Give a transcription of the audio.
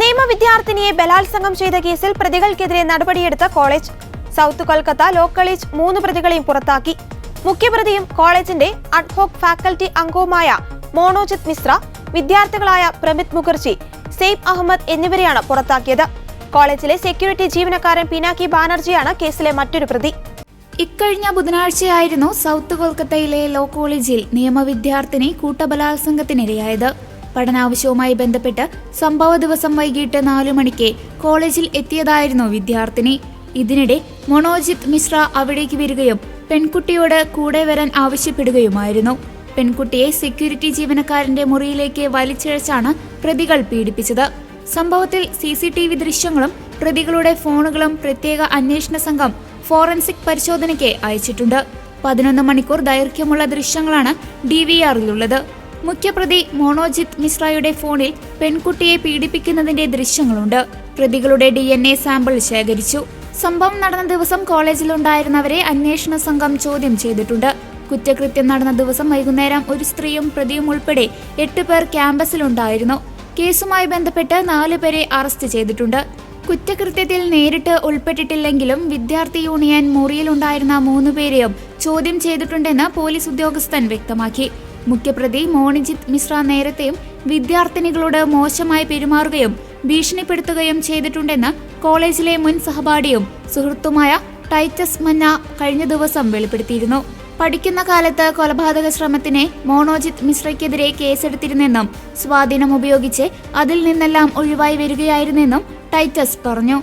നിയമ വിദ്യാർത്ഥിനിയെ ബലാത്സംഗം ചെയ്ത കേസിൽ പ്രതികൾക്കെതിരെ നടപടിയെടുത്ത college south Kolkata law college മൂന്ന് പ്രതികളെയും പുറത്താക്കി. മുഖ്യപ്രതിയും കോളേജിന്റെ അഡ്ഹോക് ഫാക്കൽറ്റി അംഗവുമായ മോണോജിത് മിശ്ര വിദ്യാർത്ഥികളായ പ്രമിത് മുഖർജി സെയ്ബ് അഹമ്മദ് എന്നിവരെയാണ് പുറത്താക്കിയത്. കോളേജിലെ സെക്യൂരിറ്റി ജീവനക്കാരൻ പിനാക്കി ബാനർജിയാണ് കേസിലെ മറ്റൊരു പ്രതി. ഇക്കഴിഞ്ഞ ബുധനാഴ്ചയായിരുന്നു സൗത്ത് കൊൽക്കത്തയിലെ ലോ കോളേജിൽ നിയമവിദ്യാർത്ഥിനി കൂട്ടബലാത്സംഗത്തിനിരയായത്. പഠനാവശ്യവുമായി ബന്ധപ്പെട്ട് സംഭവ ദിവസം വൈകിട്ട് നാലു മണിക്ക് കോളേജിൽ എത്തിയതായിരുന്നു വിദ്യാർത്ഥിനി. ഇതിനിടെ മൊണോജിത് മിശ്ര അവിടേക്ക് വരികയും പെൺകുട്ടിയോട് കൂടെ വരാൻ ആവശ്യപ്പെടുകയുമായിരുന്നു. പെൺകുട്ടിയെ സെക്യൂരിറ്റി ജീവനക്കാരന്റെ മുറിയിലേക്ക് വലിച്ചിഴച്ചാണ് പ്രതികൾ പീഡിപ്പിച്ചത്. സംഭവത്തിൽ സി സി ടി വി ദൃശ്യങ്ങളും പ്രതികളുടെ ഫോണുകളും പ്രത്യേക അന്വേഷണ സംഘം ഫോറൻസിക് പരിശോധനയ്ക്ക് അയച്ചിട്ടുണ്ട്. പതിനൊന്ന് മണിക്കൂർ ദൈർഘ്യമുള്ള ദൃശ്യങ്ങളാണ് ഡി വി ആറിലുള്ളത്. മുഖ്യപ്രതി മോണോജിത് മിശ്രയുടെ ഫോണിൽ പെൺകുട്ടിയെ പീഡിപ്പിക്കുന്നതിന്റെ ദൃശ്യങ്ങളുണ്ട്. പ്രതികളുടെ ഡി എൻ എ സാമ്പിൾ ശേഖരിച്ചു. സംഭവം നടന്ന ദിവസം കോളേജിലുണ്ടായിരുന്നവരെ അന്വേഷണ സംഘം ചോദ്യം ചെയ്തിട്ടുണ്ട്. കുറ്റകൃത്യം നടന്ന ദിവസം വൈകുന്നേരം ഒരു സ്ത്രീയും പ്രതിയും ഉൾപ്പെടെ എട്ട് പേർ ക്യാമ്പസിലുണ്ടായിരുന്നു. കേസുമായി ബന്ധപ്പെട്ട് നാലു പേരെ അറസ്റ്റ് ചെയ്തിട്ടുണ്ട്. കുറ്റകൃത്യത്തിൽ നേരിട്ട് ഉൾപ്പെട്ടിട്ടില്ലെങ്കിലും വിദ്യാർത്ഥി യൂണിയൻ മുറിയിലുണ്ടായിരുന്ന മൂന്നുപേരെയും ചോദ്യം ചെയ്തിട്ടുണ്ടെന്ന് പോലീസ് ഉദ്യോഗസ്ഥൻ വ്യക്തമാക്കി. മുഖ്യപ്രതി മോണിജിത് മിശ്ര നേരത്തെയും വിദ്യാർത്ഥിനികളോട് മോശമായി പെരുമാറുകയും ഭീഷണിപ്പെടുത്തുകയും ചെയ്തിട്ടുണ്ടെന്ന് കോളേജിലെ മുൻ സഹപാഠിയും സുഹൃത്തുമായ ടൈറ്റസ് മന്ന കഴിഞ്ഞ ദിവസം വെളിപ്പെടുത്തിയിരുന്നു. പഠിക്കുന്ന കാലത്ത് കൊലപാതക ശ്രമത്തിന് മോണോജിത് മിശ്രയ്ക്കെതിരെ കേസെടുത്തിരുന്നെന്നും സ്വാധീനം ഉപയോഗിച്ച് അതിൽ നിന്നെല്ലാം ഒഴിവായി വരികയായിരുന്നെന്നും ടൈറ്റസ് പറഞ്ഞു.